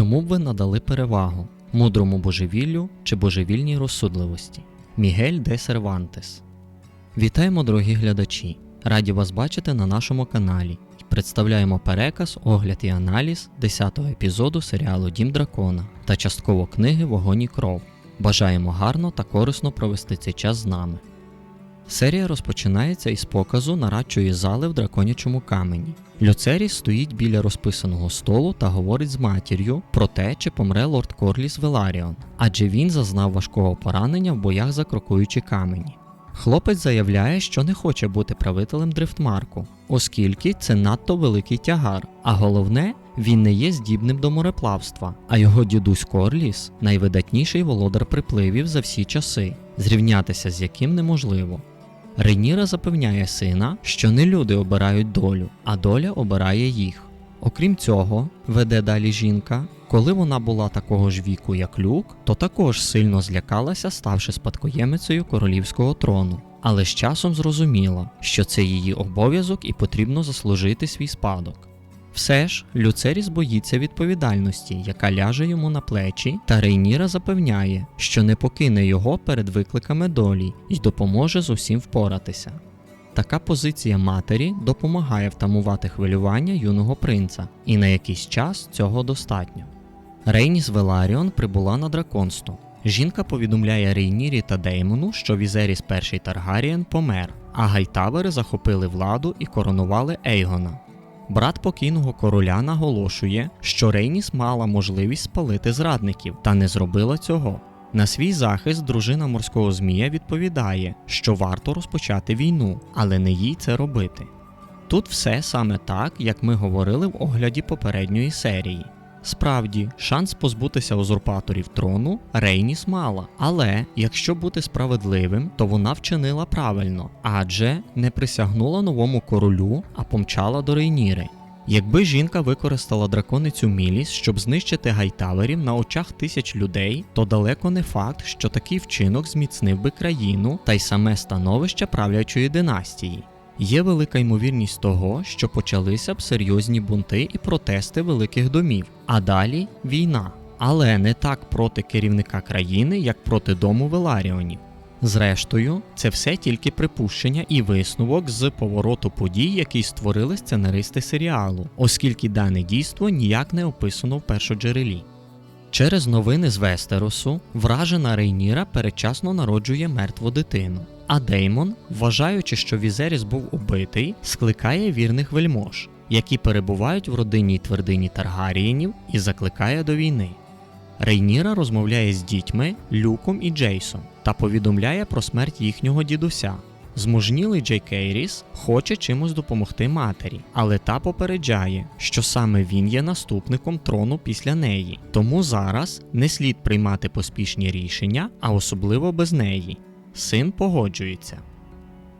Чому б ви надали перевагу мудрому божевіллю чи божевільній розсудливості? Мігель де Сервантес. Вітаємо, дорогі глядачі! Раді вас бачити на нашому каналі. Представляємо переказ, огляд і аналіз 10-го епізоду серіалу Дім Дракона та частково книги Вогонь і кров. Бажаємо гарно та корисно провести цей час з нами. Серія розпочинається із показу нарадчої зали в драконячому камені. Люцерій стоїть біля розписаного столу та говорить з матір'ю про те, чи помре лорд Корліс Веларіон, адже він зазнав важкого поранення в боях за крокуючі камені. Хлопець заявляє, що не хоче бути правителем Дрифтмарку, оскільки це надто великий тягар, а головне, він не є здібним до мореплавства, а його дідусь Корліс найвидатніший володар припливів за всі часи, зрівнятися з яким неможливо. Рейніра запевняє сина, що не люди обирають долю, а доля обирає їх. Окрім цього, веде далі жінка, коли вона була такого ж віку, як люк, то також сильно злякалася, ставши спадкоємицею королівського трону, але з часом зрозуміла, що це її обов'язок і потрібно заслужити свій спадок. Все ж, Люцеріс боїться відповідальності, яка ляже йому на плечі, та Рейніра запевняє, що не покине його перед викликами долі і допоможе з усім впоратися. Така позиція матері допомагає втамувати хвилювання юного принца, і на якийсь час цього достатньо. Рейніс Веларіон прибула на драконство. Жінка повідомляє Рейнірі та Деймону, що Візеріс І Таргарієн помер, а Гайтавери захопили владу і коронували Ейгона. Брат покійного короля наголошує, що Рейніс мала можливість спалити зрадників та не зробила цього. На свій захист дружина морського змія відповідає, що варто розпочати війну, але не їй це робити. Тут все саме так, як ми говорили в огляді попередньої серії. Справді, шанс позбутися узурпаторів трону Рейніс мала, але якщо бути справедливим, то вона вчинила правильно, адже не присягнула новому королю, а помчала до Рейніри. Якби жінка використала драконицю Міліс, щоб знищити гайтаверів на очах тисяч людей, то далеко не факт, що такий вчинок зміцнив би країну та й саме становище правлячої династії. Є велика ймовірність того, що почалися б серйозні бунти і протести великих домів, а далі війна. Але не так проти керівника країни, як проти дому Веларіонів. Зрештою, це все тільки припущення і висновок з повороту подій, який створили сценаристи серіалу, оскільки дане дійство ніяк не описано в першоджерелі. Через новини з Вестеросу вражена Рейніра передчасно народжує мертву дитину. А Деймон, вважаючи, що Візеріс був убитий, скликає вірних вельмож, які перебувають в родинній твердині Таргарієнів і закликає до війни. Рейніра розмовляє з дітьми Люком і Джейсом та повідомляє про смерть їхнього дідуся. Змужнілий Джей Кейріс хоче чимось допомогти матері, але та попереджає, що саме він є наступником трону після неї, тому зараз не слід приймати поспішні рішення, а особливо без неї. Син погоджується.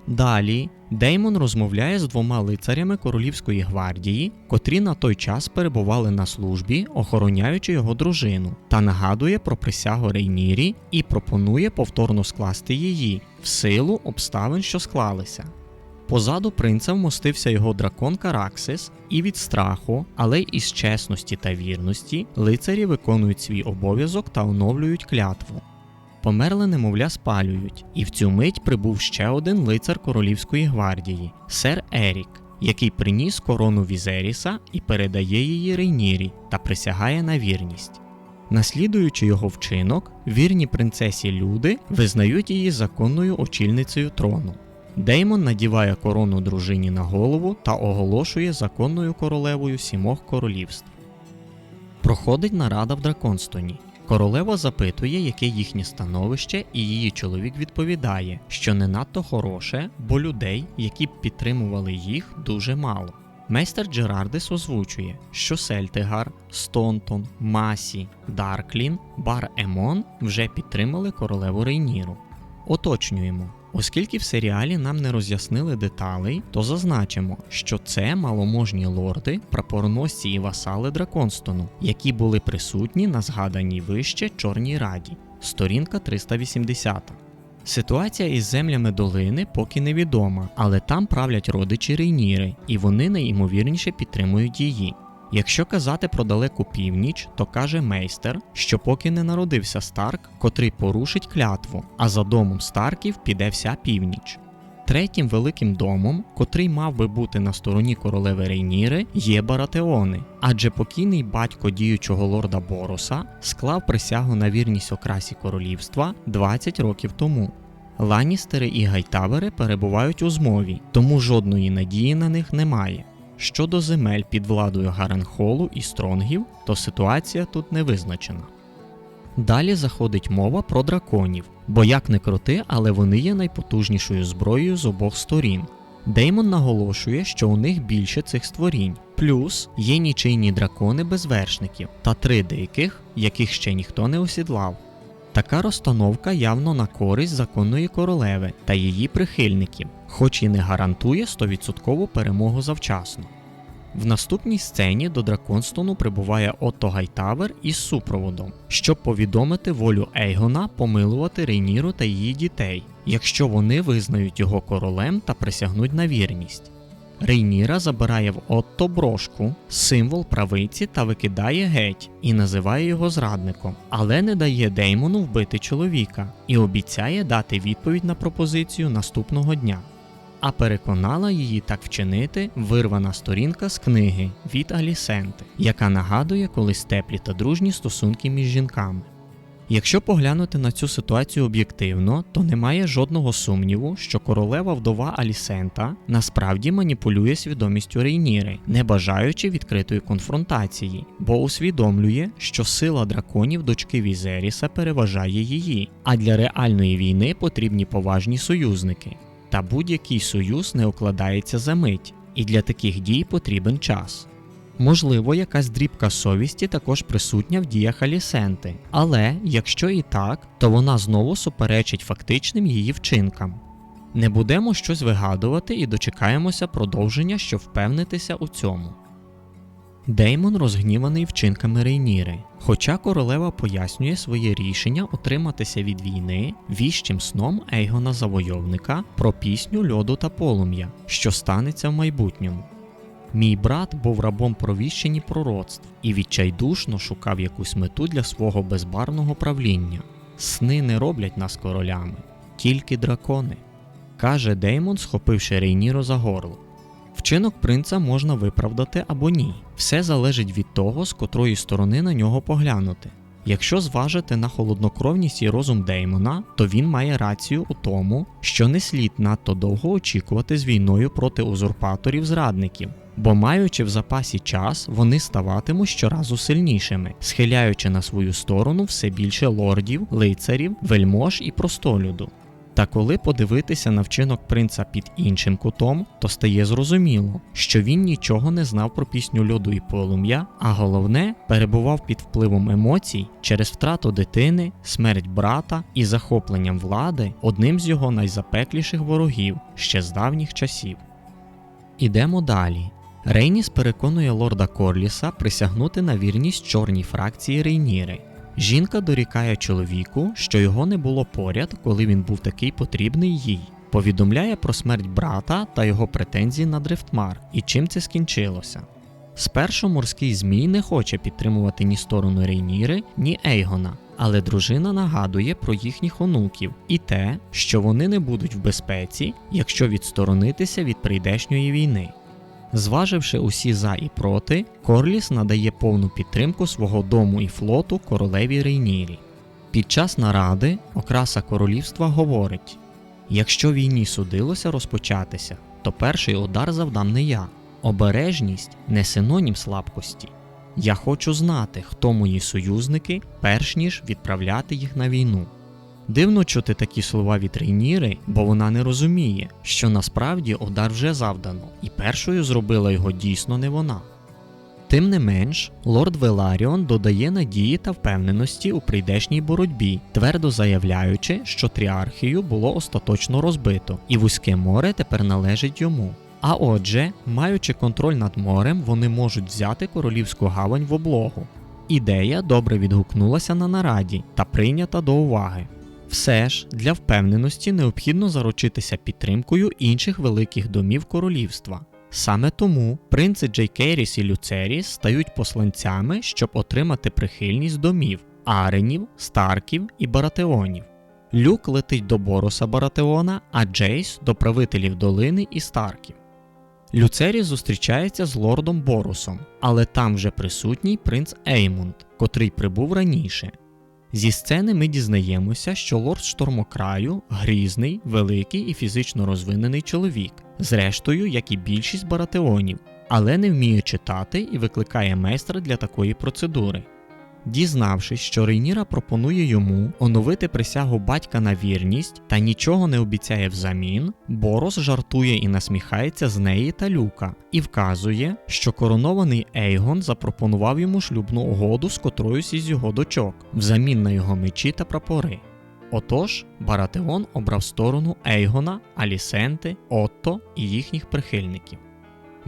Далі Деймон розмовляє з двома лицарями королівської гвардії, котрі на той час перебували на службі, охороняючи його дружину, та нагадує про присягу Рейнірі і пропонує повторно скласти її в силу обставин, що склалися. Позаду принца вмостився його дракон Караксис, і від страху, але й із чесності та вірності, лицарі виконують свій обов'язок та оновлюють клятву. Померле немовля спалюють, і в цю мить прибув ще один лицар королівської гвардії сер Ерік, який приніс корону Візеріса і передає її Рейнірі та присягає на вірність. Наслідуючи його вчинок, вірні принцесі люди визнають її законною очільницею трону. Деймон надіває корону дружині на голову та оголошує законною королевою сімох королівств. Проходить нарада в Драконстоні. Королева запитує, яке їхнє становище, і її чоловік відповідає, що не надто хороше, бо людей, які б підтримували їх, дуже мало. Майстер Джерардес озвучує, що Сельтигар, Стонтон, Масі, Дарклін, Бар Емон вже підтримали королеву Рейніру. Уточнюємо. Оскільки в серіалі нам не роз'яснили деталей, то зазначимо, що це маломожні лорди, прапорносці і васали Драконстону, які були присутні на згаданій вище Чорній Раді, сторінка 380. Ситуація із землями долини поки невідома, але там правлять родичі Рейніри, і вони найімовірніше підтримують її. Якщо казати про далеку північ, то каже мейстер, що поки не народився Старк, котрий порушить клятву, а за домом Старків піде вся північ. Третім великим домом, котрий мав би бути на стороні королеви Рейніри, є Баратеони, адже покійний батько діючого лорда Бороса склав присягу на вірність окрасі королівства 20 років тому. Ланністери і Гайтавери перебувають у змові, тому жодної надії на них немає. Щодо земель під владою Гаренхолу і Стронгів, то ситуація тут не визначена. Далі заходить мова про драконів, бо як не крути, але вони є найпотужнішою зброєю з обох сторін. Деймон наголошує, що у них більше цих створінь, плюс є нічийні дракони без вершників та три диких, яких ще ніхто не осідлав. Така розстановка явно на користь законної королеви та її прихильників, хоч і не гарантує 100% перемогу завчасно. В наступній сцені до Драконстону прибуває Отто Гайтавер із супроводом, щоб повідомити волю Ейгона помилувати Рейніру та її дітей, якщо вони визнають його королем та присягнуть на вірність. Рейніра забирає в Отто брошку, символ правиці та викидає геть і називає його зрадником, але не дає Деймону вбити чоловіка і обіцяє дати відповідь на пропозицію наступного дня. А переконала її так вчинити вирвана сторінка з книги від Алісенти, яка нагадує колись теплі та дружні стосунки між жінками. Якщо поглянути на цю ситуацію об'єктивно, то немає жодного сумніву, що королева вдова Алісента насправді маніпулює свідомістю Рейніри, не бажаючи відкритої конфронтації, бо усвідомлює, що сила драконів дочки Візеріса переважає її, а для реальної війни потрібні поважні союзники. Та будь-який союз не укладається за мить, і для таких дій потрібен час. Можливо, якась дрібка совісті також присутня в діях Алісенти, але якщо і так, то вона знову суперечить фактичним її вчинкам. Не будемо щось вигадувати і дочекаємося продовження, щоб впевнитися у цьому. Деймон розгніваний вчинками Рейніри, хоча королева пояснює своє рішення утриматися від війни віщим сном Ейгона Завойовника про пісню льоду та полум'я, що станеться в майбутньому. Мій брат був рабом провіщені пророцтв і відчайдушно шукав якусь мету для свого безбарного правління. Сни не роблять нас королями, тільки дракони, каже Деймон, схопивши Рейніру за горло. Вчинок принца можна виправдати або ні. Все залежить від того, з котрої сторони на нього поглянути. Якщо зважити на холоднокровність і розум Деймона, то він має рацію у тому, що не слід надто довго очікувати з війною проти узурпаторів-зрадників, бо маючи в запасі час, вони ставатимуть щоразу сильнішими, схиляючи на свою сторону все більше лордів, лицарів, вельмож і простолюду. Та коли подивитися на вчинок принца під іншим кутом, то стає зрозуміло, що він нічого не знав про пісню льоду і полум'я, а головне, перебував під впливом емоцій через втрату дитини, смерть брата і захопленням влади одним з його найзапекліших ворогів ще з давніх часів. Ідемо далі. Рейніс переконує лорда Корліса присягнути на вірність чорній фракції Рейніри. Жінка дорікає чоловіку, що його не було поряд, коли він був такий потрібний їй. Повідомляє про смерть брата та його претензії на Дрифтмар і чим це скінчилося. Спершу морський змій не хоче підтримувати ні сторону Рейніри, ні Ейгона, але дружина нагадує про їхніх онуків і те, що вони не будуть в безпеці, якщо відсторонитися від прийдешньої війни. Зваживши усі за і проти, Корліс надає повну підтримку свого дому і флоту королеві Рейнірі. Під час наради окраса королівства говорить: якщо війні судилося розпочатися, то перший удар завдам не я. Обережність не синонім слабкості. Я хочу знати, хто мої союзники, перш ніж відправляти їх на війну. Дивно чути такі слова від Рейніри, бо вона не розуміє, що насправді удар вже завдано, і першою зробила його дійсно не вона. Тим не менш, лорд Веларіон додає надії та впевненості у прийдешній боротьбі, твердо заявляючи, що тріархію було остаточно розбито, і вузьке море тепер належить йому. А отже, маючи контроль над морем, вони можуть взяти королівську гавань в облогу. Ідея добре відгукнулася на нараді та прийнята до уваги. Все ж для впевненості необхідно заручитися підтримкою інших великих домів королівства. Саме тому принци Джейкеріс і Люцеріс стають посланцями, щоб отримати прихильність домів Аренів, Старків і Баратеонів. Люк летить до Бороса Баратеона, а Джейс до правителів долини і Старків. Люцеріс зустрічається з лордом Борусом, але там вже присутній принц Еймунд, котрий прибув раніше. Зі сцени ми дізнаємося, що лорд штормокраю грізний, великий і фізично розвинений чоловік, зрештою, як і більшість баратеонів, але не вміє читати і викликає майстра для такої процедури. Дізнавшись, що Рейніра пропонує йому оновити присягу батька на вірність та нічого не обіцяє взамін, Борос жартує і насміхається з неї та люка і вказує, що коронований Ейгон запропонував йому шлюбну угоду з котроюсь із його дочок, взамін на його мечі та прапори. Отож, Баратеон обрав сторону Ейгона, Алісенти, Отто і їхніх прихильників.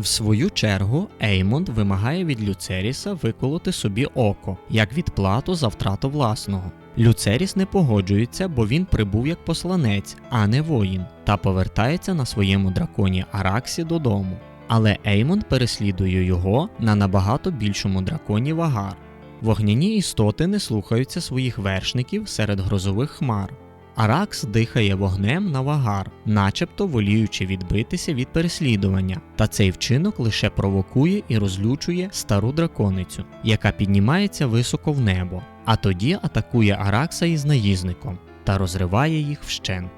В свою чергу Еймонд вимагає від Люцеріса виколоти собі око, як відплату за втрату власного. Люцеріс не погоджується, бо він прибув як посланець, а не воїн, та повертається на своєму драконі Араксі додому. Але Еймонд переслідує його на набагато більшому драконі Вагар. Вогняні істоти не слухаються своїх вершників серед грозових хмар. Аракс дихає вогнем на вагар, начебто воліючи відбитися від переслідування, та цей вчинок лише провокує і розлючує стару драконицю, яка піднімається високо в небо, а тоді атакує Аракса із наїзником та розриває їх вщент.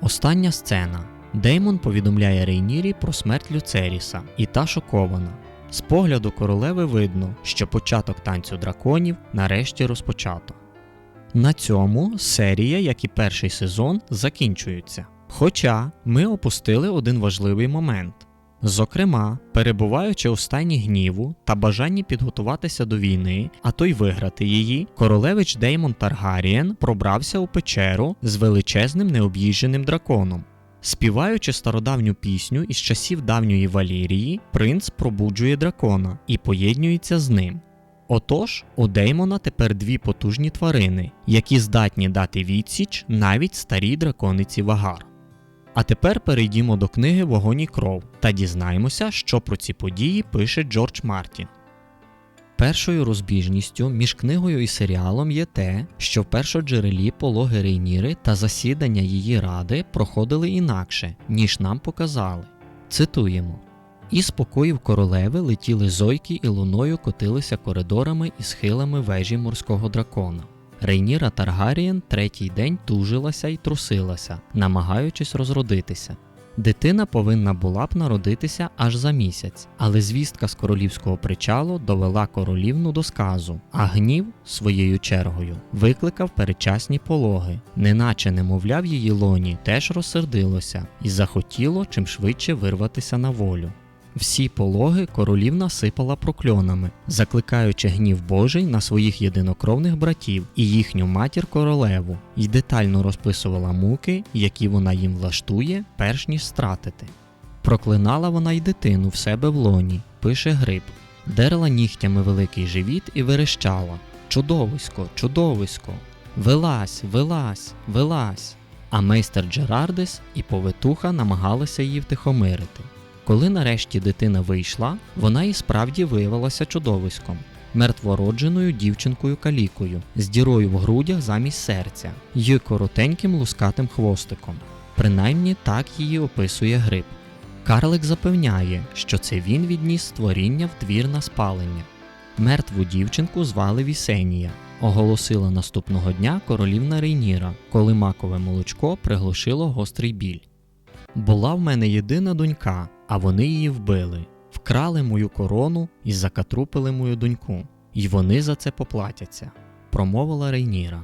Остання сцена. Деймон повідомляє Рейнірі про смерть Люцеріса, і та шокована. З погляду королеви видно, що початок танцю драконів нарешті розпочато. На цьому серія, як і перший сезон, закінчується. Хоча ми опустили один важливий момент. Зокрема, перебуваючи у стані гніву та бажанні підготуватися до війни, а то й виграти її, королевич Деймон Таргарієн пробрався у печеру з величезним необ'їждженим драконом. Співаючи стародавню пісню із часів давньої Валірії, принц пробуджує дракона і поєднюється з ним. Отож, у Деймона тепер дві потужні тварини, які здатні дати відсіч навіть старій дракониці Вагар. А тепер перейдімо до книги Вогонь і кров та дізнаємося, що про ці події пише Джордж Мартін. Першою розбіжністю між книгою і серіалом є те, що в першоджерелі пологи Рейніри та засідання її ради проходили інакше, ніж нам показали. Цитуємо. Із покоїв королеви летіли зойки і луною котилися коридорами і схилами вежі морського дракона. Рейніра Таргарієн третій день тужилася і трусилася, намагаючись розродитися. Дитина повинна була б народитися аж за місяць, але звістка з королівського причалу довела королівну до сказу, а гнів, своєю чергою, викликав передчасні пологи, неначе немовля в її лоні теж розсердилося і захотіло чим швидше вирватися на волю. Всі пологи королівна сипала прокльонами, закликаючи гнів Божий на своїх єдинокровних братів і їхню матір королеву, і детально розписувала муки, які вона їм влаштує, перш ніж стратити. Проклинала вона й дитину в себе в лоні, пише Гриб, дерла нігтями великий живіт і верещала Чудовисько, чудовисько! Вилазь, вилазь, вилазь! А майстер Джерардес і повитуха намагалися її втихомирити. Коли нарешті дитина вийшла, вона і справді виявилася чудовиськом, мертвородженою дівчинкою калікою, з дірою в грудях замість серця й коротеньким лускатим хвостиком. Принаймні так її описує гриб. Карлик запевняє, що це він відніс створіння в двір на спалення. Мертву дівчинку звали Вісенія, оголосила наступного дня королівна Рейніра, коли макове молочко приглушило гострий біль. Була в мене єдина донька, а вони її вбили, вкрали мою корону і закатрупили мою доньку, і вони за це поплатяться, промовила Рейніра.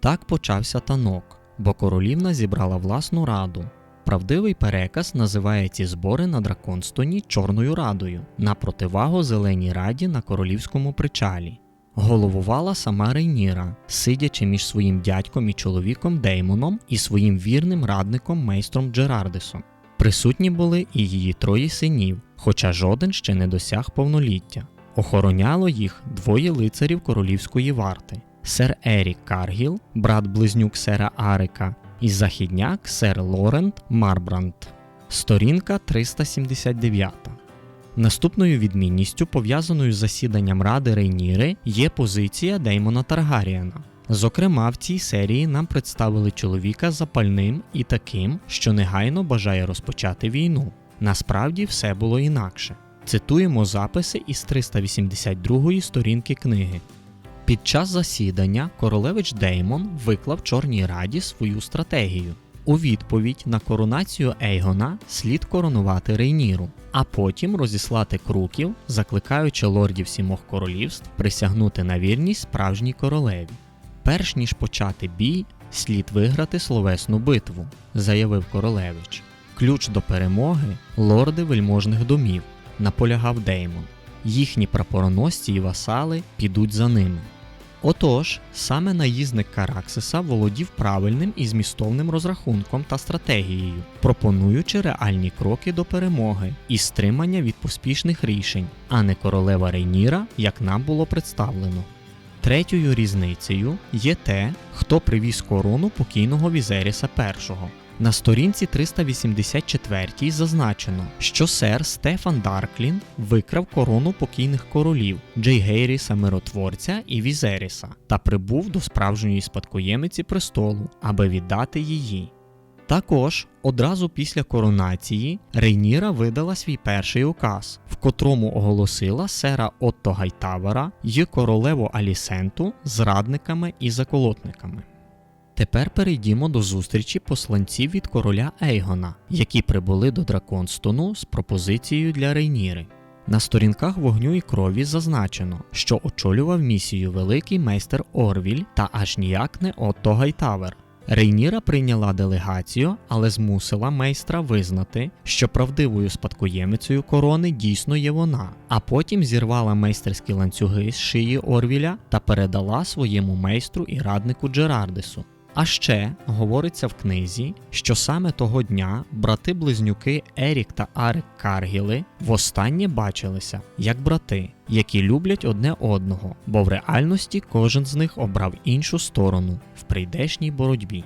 Так почався танок, бо королівна зібрала власну раду. Правдивий переказ називає ці збори на Драконстоні Чорною радою на противагу Зеленій раді на королівському причалі. Головувала сама Рейніра, сидячи між своїм дядьком і чоловіком Деймоном і своїм вірним радником майстром Джерардесом. Присутні були і її троє синів, хоча жоден ще не досяг повноліття. Охороняло їх двоє лицарів королівської варти: сер Ерік Каргіл, брат близнюк сера Арика, і західняк сер Лорент Марбранд. Сторінка 379. Наступною відмінністю, пов'язаною з засіданням Ради Рейніри, є позиція Деймона Таргаріена. Зокрема, в цій серії нам представили чоловіка запальним і таким, що негайно бажає розпочати війну. Насправді все було інакше. Цитуємо записи із 382-ї сторінки книги. Під час засідання королевич Деймон виклав Чорній Раді свою стратегію. У відповідь на коронацію Ейгона слід коронувати Рейніру, а потім розіслати круків, закликаючи лордів сімох королівств присягнути на вірність справжній королеві. Перш ніж почати бій, слід виграти словесну битву, заявив королевич. Ключ до перемоги лорди вельможних домів, наполягав Деймон. Їхні прапороносці і васали підуть за ними. Отож, саме наїзник Караксиса володів правильним і змістовним розрахунком та стратегією, пропонуючи реальні кроки до перемоги і стримання від поспішних рішень, а не королева Рейніра, як нам було представлено. Третьою різницею є те, хто привіз корону покійного Візеріса І. На сторінці 384 зазначено, що сер Стефан Дарклін викрав корону покійних королів Джейгейріса Миротворця і Візеріса та прибув до справжньої спадкоємиці престолу, аби віддати її. Також одразу після коронації Рейніра видала свій перший указ, в котрому оголосила сера Отто Гайтавера й королеву Алісенту зрадниками і заколотниками. Тепер перейдімо до зустрічі посланців від короля Ейгона, які прибули до Драконстону з пропозицією для Рейніри. На сторінках вогню і крові зазначено, що очолював місію великий майстер Орвіль та аж ніяк не Отто Гайтавер. Рейніра прийняла делегацію, але змусила майстра визнати, що правдивою спадкоємицею корони дійсно є вона, а потім зірвала майстерські ланцюги з шиї Орвіля та передала своєму майстру і раднику Джерардису. А ще говориться в книзі, що саме того дня брати-близнюки Ерік та Арик Каргіли востаннє бачилися як брати, які люблять одне одного, бо в реальності кожен з них обрав іншу сторону в прийдешній боротьбі.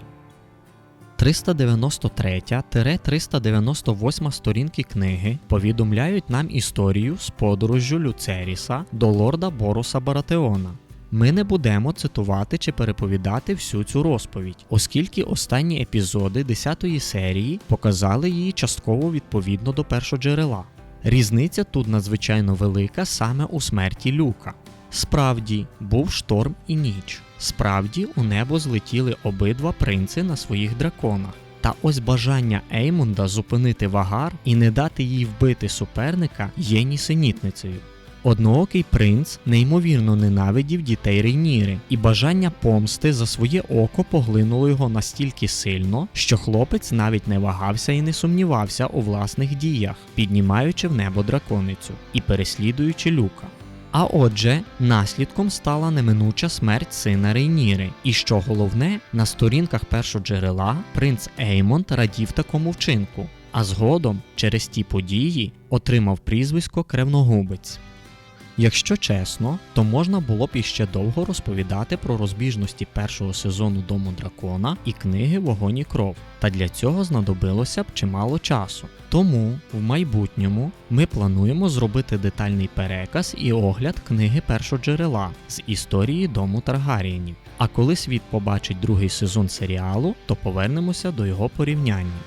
393-398 сторінки книги повідомляють нам історію з подорожжю Люцеріса до лорда Боруса Баратеона. Ми не будемо цитувати чи переповідати всю цю розповідь, оскільки останні епізоди 10-ї серії показали її частково відповідно до першоджерела. Різниця тут надзвичайно велика саме у смерті Люка. Справді, був шторм і ніч. Справді, у небо злетіли обидва принци на своїх драконах. Та ось бажання Еймунда зупинити вагар і не дати їй вбити суперника є нісенітницею. Одноокий принц неймовірно ненавидів дітей Рейніри, і бажання помсти за своє око поглинуло його настільки сильно, що хлопець навіть не вагався і не сумнівався у власних діях, піднімаючи в небо драконицю і переслідуючи люка. А отже, наслідком стала неминуча смерть сина Рейніри, і що головне, на сторінках першоджерела принц Еймонд радів такому вчинку, а згодом, через ті події, отримав прізвисько Кревногубець. Якщо чесно, то можна було б іще довго розповідати про розбіжності першого сезону Дому дракона і книги Вогонь і кров, та для цього знадобилося б чимало часу. Тому в майбутньому ми плануємо зробити детальний переказ і огляд книги першоджерела з історії Дому Таргарієнів. А коли світ побачить другий сезон серіалу, то повернемося до його порівняння.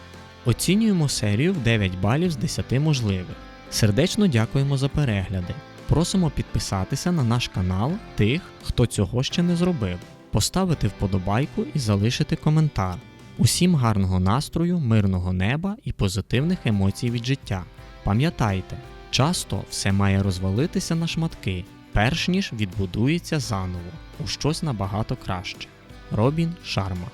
Оцінюємо серію в 9 балів з 10 можливих. Сердечно дякуємо за перегляди. Просимо підписатися на наш канал тих, хто цього ще не зробив, поставити вподобайку і залишити коментар. Усім гарного настрою, мирного неба і позитивних емоцій від життя. Пам'ятайте, часто все має розвалитися на шматки, перш ніж відбудується заново у щось набагато краще. Робін Шарма